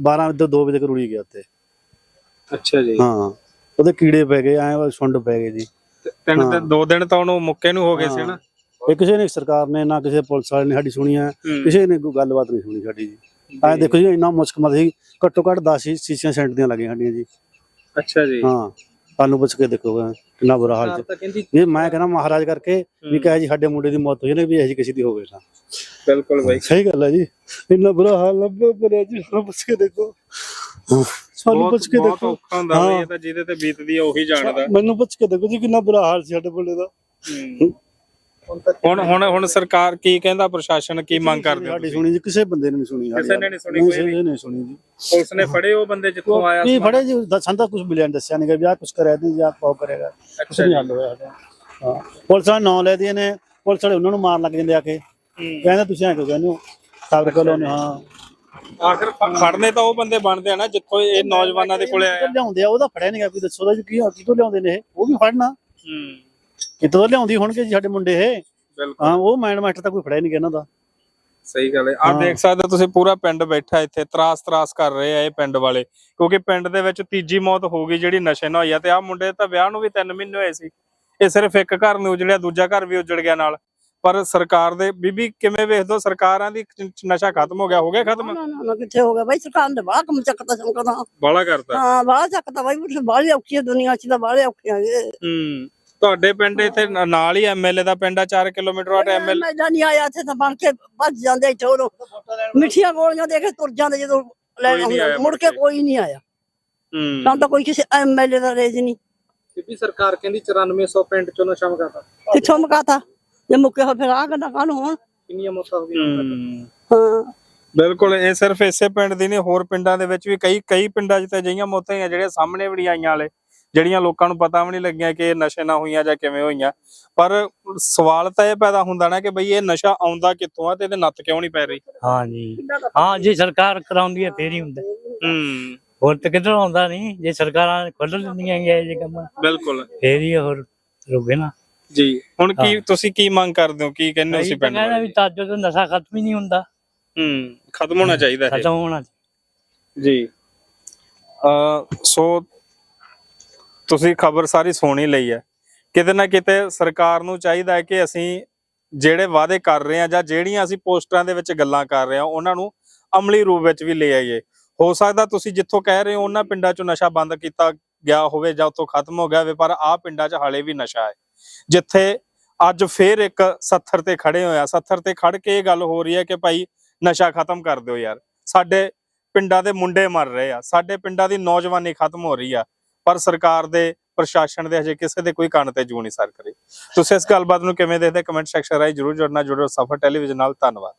12 ਵਜੇ ਤੋਂ 2 ਵਜੇ ਤੱਕ ਰੁੜੀ ਗਿਆ ਉੱਥੇ ਅੱਛਾ ਜੀ। ਹਾਂ ਉਹਦੇ ਕੀੜੇ ਪੈ ਗਏ ਐ ਸੁੰਡ ਪੈ ਗਏ ਜੀ। ਤਿੰਨ ਹਾਂ। ਦਿਨ ਦੋ ਦਿਨ ਤਾਂ ਉਹਨੂੰ ਮੁੱਕੇ ਨੂੰ ਹੋ ਗਏ ਸੀ ਨਾ? ਇਹ ਕਿਸੇ ਨੇ ਸਰਕਾਰ ਨੇ ਨਾ ਕਿਸੇ ਪੁਲਿਸ ਵਾਲੇ ਨੇ ਸਾਡੀ ਸੁਣੀ ਹੈ। ਕਿਸੇ ਨੇ ਕੋਈ ਗੱਲਬਾਤ ਨਹੀਂ ਸੁਣੀ ਸਾਡੀ ਜੀ। ਐ ਦੇਖੋ ਜੀ ਇੰਨਾ ਮੁਸ਼ਕਲ ਸੀ। ਘੱਟੋ ਘੱਟ 10 ਸੀਸੀਆਂ ਸੈਂਟ ਦੀਆਂ ਲੱਗੀਆਂ ਸਾਡੀਆਂ ਜੀ। ਅੱਛਾ ਜੀ। ਹਾਂ। ਤੁਹਾਨੂੰ ਪੁੱਛ ਕੇ ਦੇਖੋ ਕਿੰਨਾ ਬੁਰਾ ਹਾਲ ਚ ਕਹਿੰਦੀ ਇਹ ਮੈਂ ਕਹਿੰਦਾ ਮਹਾਰਾਜ ਕਰਕੇ ਵੀ ਕਹੇ ਜੀ ਸਾਡੇ ਮੁੰਡੇ ਦੀ ਮੌਤ ਹੋਈ ਨਾ ਵੀ ਅਸੀਂ ਕਿਸੇ ਦੀ ਹੋਵੇ ਨਾ ਬਿਲਕੁਲ ਬਾਈ। ਸਹੀ ਗੱਲ ਹੈ ਜੀ। ਇੰਨਾ ਬੁਰਾ ਹਾਲ ਲੱਭਿਆ ਪਰ ਜੀ ਸਾਨੂੰ ਪੁੱਛ ਕੇ ਦੇਖੋ। ਹਾਂ, ਸਾਨੂੰ ਪੁੱਛ ਕੇ ਦੇਖੋ। ਔਖਾ ਹੁੰਦਾ ਹਾਂ। ਇਹ ਤਾਂ ਜਿਹਦੇ ਤੇ ਬੀਤਦੀ ਆ ਉਹੀ ਜਾਣਦਾ। ਮੈਨੂੰ ਪੁੱਛ ਕੇ ਦੇਖੋ ਜੀ ਕਿੰਨਾ ਬੁਰਾ ਹਾਲ ਸੀ ਸਾਡੇ ਮੁੰਡੇ ਦਾ। ਹੁਣ ਹੁਣ ਹੁਣ ਸਰਕਾਰ ਕੀ ਕਹਿੰਦਾ ਪ੍ਰਸ਼ਾਸਨ ਕੀ ਮੰਗ ਕਰਦੇ ਹੋ ਸਾਡੀ ਤੁਸੀਂ? ਸੁਣੀ ਜੀ ਕਿਸੇ ਬੰਦੇ ਨੇ ਨਹੀਂ ਸੁਣੀ ਕਿਸੇ ਨੇ ਨਹੀਂ ਸੁਣੀ, ਨਹੀਂ, ਕੋਈ ਵੀ? ਕਿਸੇ ਨੇ ਸੁਣੀ ਜੀ। ਪੁਲਿਸ ਨੇ ਫੜੇ ਉਹ ਬੰਦੇ ਜਿੱਥੋਂ ਆਇਆ ਨਹੀਂ? ਫੜੇ ਜੀ ਦੱਸਾਂ ਤਾਂ ਕੁਝ ਮਿਲਿਆ ਨਹੀਂ ਦੱਸਿਆ ਨਹੀਂ ਕਿ ਆ ਕੁਝ ਕਰਿਆ ਨਹੀਂ ਜਾਂ ਪਾਉ ਕਰੇਗਾ। ਕੁਝ ਨਹੀਂ ਹੱਲ ਹੋਇਆ ਸਾਡਾ ਹਾਂ। ਪੁਲਿਸ ਵਾਲੇ ਨਾਂ ਲੈ ਦੀਆਂ ਨੇ ਪੁਲਿਸ ਵਾਲੇ ਉਹਨਾਂ ਨੂੰ ਮਾਰਨ ਲੱਗ ਜਾਂਦੇ ਆ ਕੇ। ਕਹਿੰਦੇ ਤੁਸੀਂ ਐਂ ਕਿਉਂ ਕਹਿੰਦੇ ਹੋ ਸਾਬਰ ਕੋਲੋਂ ਨੇ ਹਾਂ। ਆਖਰ ਫ- ਫੜਨੇ ਤਾਂ ਉਹ ਬੰਦੇ ਬਣਦੇ ਆ ਨਾ ਜਿੱਥੋਂ ਇਹ ਨੌਜਵਾਨਾਂ ਦੇ ਕੋਲੇ ਆਇਆ। ਲਿਆਉਂਦੇ ਆ ਉਹਦਾ ਫੜਿਆ ਨਹੀਂ ਗਿਆ ਕੋਈ ਦੱਸੋ ਦਾ ਕੀ ਕਿਤੋਂ ਲਿਆਉਂਦੇ ਨੇ ਇਹ? ਉਹ ਵੀ ਫੜਨਾ। ਹੂੰ। ਕਿਤੋਂ ਤਾਂ ਲਿਆਉਂਦੀ ਹੋਣਗੇ ਜੀ ਸਾਡੇ ਮੁੰਡੇ ਇਹ? ਬਿਲਕੁਲ। ਹਾਂ ਉਹ ਮਾਈਂਡ ਮਾਸਟਰ ਤਾਂ ਕੋਈ ਫੜਿਆ ਨਹੀਂ ਗਿਆ ਇਹਨਾਂ ਦਾ। ਸਹੀ ਗੱਲ ਹੈ। ਆਹ। ਦੇਖ ਸਕਦੇ ਹੋ ਤੁਸੀਂ ਪੂਰਾ ਪਿੰਡ ਬੈਠਾ ਇੱਥੇ ਤਰਾਸ ਤਰਾਸ ਕਰ ਰਹੇ ਆ ਇਹ ਪਿੰਡ ਵਾਲੇ। ਕਿਉਂਕਿ ਪਿੰਡ ਦੇ ਵਿੱਚ ਤੀਜੀ ਮੌਤ ਹੋ ਗਈ ਜਿਹੜੀ ਨਸ਼ੇ ਨਾਲ ਹੋਈ ਆ ਤੇ ਆਹ ਮੁੰਡੇ ਤਾਂ ਵਿਆਹ ਨੂੰ ਵੀ 3 ਮਹੀਨੇ ਹੋਏ ਸੀ। ਇਹ ਸਿਰਫ ਇੱਕ ਘਰ ਨੂੰ ਉਜੜਿਆ ਦੂਜਾ ਘਰ ਵੀ ਉਜੜ ਗਿਆ ਨਾਲ। ਪਰ ਸਰਕਾਰ ਦੇ ਬੀਬੀ ਕਿਵੇਂ ਵੇਖਦੇ ਹੋ? ਸਰਕਾਰਾਂ ਦੀ ਨਸ਼ਾ ਖਤਮ ਹੋ ਗਿਆ ਹੋ ਗਿਆ ਖਤਮ? ਨਾ ਕਿੱਥੇ ਹੋ ਗਿਆ? ਬਾਈ ਸਰਕਾਰ ਨੇ ਬਾਹਰ ਕੰਮ ਚੱਕਦਾ ਸੰਕਦਾ ਬਾਲਾ ਕਰਤਾ। ਹਾਂ ਬਾਹਰ ਚੱਕਦਾ ਬਾਈ ਬਾਹਰ ਔਖੀ ਦੁਨੀਆ ਚ ਤਾਂ ਬਾਹਰ ਔਖੀ ਆ ਹੂੰ। ਤੁਹਾਡੇ ਪਿੰਡ ਇੱਥੇ ਨ- ਨਾਲ ਹੀ ਐਮਐਲਏ ਦਾ ਪਿੰਡ ਆ 4 ਕਿਲੋਮੀਟਰ ਵਾਟ ਐਮਐਲਏ ਮੈਦਾਨ ਨਹੀਂ ਆਇਆ ਇੱਥੇ ਤਾਂ ਬਣ ਕੇ ਭੱਜ ਜਾਂਦੇ ਇੱਥੇ ਮਿੱਠੀਆਂ ਗੋਲੀਆਂ ਦੇ ਕੇ ਤੁਰ ਜਾਂਦੇ ਜਦੋਂ ਲੈਣ ਕੋਈ ਨਹੀਂ ਆਇਆ ਆਉਂਦੇ। ਮੁੜ ਕੇ ਮੁੜ ਕੇ। ਕੋਈ ਨਹੀਂ ਆਇਆ। ਹੂੰ। ਤਾਂ ਤਾਂ ਕੋਈ ਕਿਸੇ ਐਮਐਲਏ ਦਾ ਰੇਜ ਨਹੀਂ। ਬੀਬੀ ਸਰਕਾਰ ਕਹਿੰਦੀ 9400 ਪਿੰਡ ਚੋਂ ਨਸ਼ਾ ਮੁਕਾਤਾ ਕਿੱਥੋਂ ਮਕਾਤਾ? ਜੇ ਮੁੱਕਿਆ ਹੋਇਆ ਫਿਰ ਆ ਗੱਲਾਂ ਕਾਹਨੂੰ ਹੋਣ? ਕਿੰਨੀਆਂ ਮੌਤਾਂ ਹੋ ਗਈਆਂ। ਹੂੰ। ਹਾਂ। ਬਿਲਕੁਲ ਇਹ ਸਿਰਫ ਇਸੇ ਪਿੰਡ ਦੀ ਨਹੀਂ ਹੋਰ ਪਿੰਡਾਂ ਦੇ ਵਿੱਚ ਵੀ ਕਈ ਕਈ ਪਿੰਡਾਂ 'ਚ ਤਾਂ ਅਜਿਹੀਆਂ ਮੌਤਾਂ ਹੀ ਆ ਜਿਹੜੀਆਂ ਸਾਹਮਣੇ ਵੀ ਨਹੀਂ ਆਈਆਂ ਵਾਲੇ ਜਿਹੜੀਆਂ ਲੋਕਾਂ ਨੂੰ ਪਤਾ ਵੀ ਨਹੀਂ ਲੱਗੀਆਂ ਕਿ ਇਹ ਨਸ਼ੇ ਨਾਲ ਹੋਈਆਂ ਜਾਂ ਕਿਵੇਂ ਹੋਈਆਂ ਪਰ ਸਵਾਲ ਤਾਂ ਇਹ ਪੈਦਾ ਹੁੰਦਾ ਨਾ ਕਿ ਬਈ ਇਹ ਨਸ਼ਾ ਆਉਂਦਾ ਕਿੱਥੋਂ ਆ ਤੇ ਇਹਦੇ ਨੱਤ ਕਿਉਂ ਨਹੀਂ ਪੈ ਰਹੀ? ਹਾਂ ਜੀ। ਹਾਂ ਜੇ ਸਰਕਾਰ ਕਰਾਉਂਦੀ ਹੈ ਫੇਰ ਹੀ ਹੁੰਦਾ। ਹੂੰ। ਹੋਰ ਤਾਂ ਕਿਧਰੋਂ ਆਉਂਦਾ ਨਹੀਂ? ਜੇ ਸਰਕਾਰਾਂ ਖੋਲ ਲੈਂਦੀਆਂ ਇਹ ਜੇ ਕੰਮ ਬਿਲਕੁਲ। ਫੇਰ ਹੀ ਹੋਰ ਰੁਕੇ ਨਾ। ਜੀ। ਹੁਣ ਕੀ ਹਾਂ। ਤੁਸੀਂ ਕੀ ਮੰਗ ਕਰਦੇ ਹੋ? ਕੀ ਕਹਿੰਦੇ ਹੋ ਤਾਂ ਪਿੰਡ ਵਾਲੇ ਵੀ ਤਾਂ ਜਦੋਂ ਨਸ਼ਾ ਖਤਮ ਹੀ ਨਹੀਂ ਹੁੰਦਾ। ਹੂੰ ਖਤਮ ਹੋਣਾ ਚਾਹੀਦਾ ਇਹ। ਖਤਮ ਹੋਣਾ ਜੀ। ਅ ਸੋ ਤੁਸੀਂ ਖਬਰ ਸਾਰੀ ਸੁਣ ਲਈ ਹੈ। ਕਿਤੇ ਨਾ ਕਿਤੇ ਸਰਕਾਰ ਨੂੰ ਚਾਹੀਦਾ ਹੈ ਕਿ ਅਸੀਂ ਜਿਹੜੇ ਵਾਅਦੇ ਕਰ ਰਹੇ ਹਾਂ ਜਾਂ ਜਿਹੜੀਆਂ ਅਸੀਂ ਪੋਸਟਰਾਂ ਦੇ ਵਿੱਚ ਗੱਲਾਂ ਕਰ ਰਹੇ ਹਾਂ, ਉਹਨਾਂ ਨੂੰ ਅਮਲੀ ਰੂਪ ਵਿੱਚ ਵੀ ਲੈ ਆਈਏ। ਹੋ ਸਕਦਾ ਤੁਸੀਂ ਜਿੱਥੋਂ ਕਹਿ ਰਹੇ ਹੋ ਉਹਨਾਂ ਪਿੰਡਾਂ 'ਚੋਂ ਨਸ਼ਾ ਬੰਦ ਕੀਤਾ ਗਿਆ ਹੋਵੇ ਜਾਂ ਉੱਥੋਂ ਖਤਮ ਹੋ ਗਿਆ ਹੋਵੇ, ਪਰ ਆਹ ਪਿੰਡਾਂ 'ਚ ਹਾਲੇ ਵੀ ਨਸ਼ਾ ਹੈ। ਜਿੱਥੇ ਅੱਜ ਫੇਰ ਇੱਕ 70 ਤੇ ਖੜੇ ਹੋਇਆ 70 ਤੇ ਖੜ ਕੇ ਇਹ ਗੱਲ ਹੋ ਰਹੀ ਹੈ ਕਿ ਭਾਈ ਨਸ਼ਾ ਖਤਮ ਕਰ ਦਿਓ ਯਾਰ। ਸਾਡੇ ਪਿੰਡਾਂ ਦੇ ਮੁੰਡੇ ਮਰ ਰਹੇ ਆ। ਸਾਡੇ ਪਿੰਡਾਂ ਦੀ ਨੌਜਵਾਨੀ ਖਤਮ ਹੋ ਰਹੀ ਆ। ਪਰ ਸਰਕਾਰ ਦੇ, ਪ੍ਰਸ਼ਾਸਨ ਦੇ ਹਜੇ ਕਿਸੇ ਦੇ ਕੋਈ ਕੰਨ ਤੇ ਜੂ ਨਹੀਂ ਸਰ ਕਰੀ। ਤੁਸੀਂ ਇਸ ਗੱਲਬਾਤ ਨੂੰ ਕਿਵੇਂ ਦੇਖਦੇ ਕਮੈਂਟ ਸੈਕਸ਼ਨ ਰਾਹੀਂ ਜਰੂਰ ਜੁੜਨਾ ਜੁੜੋ, ਸਫਰ ਟੈਲੀਵਿਜ਼ਨ ਨਾਲ ਧੰਨਵਾਦ।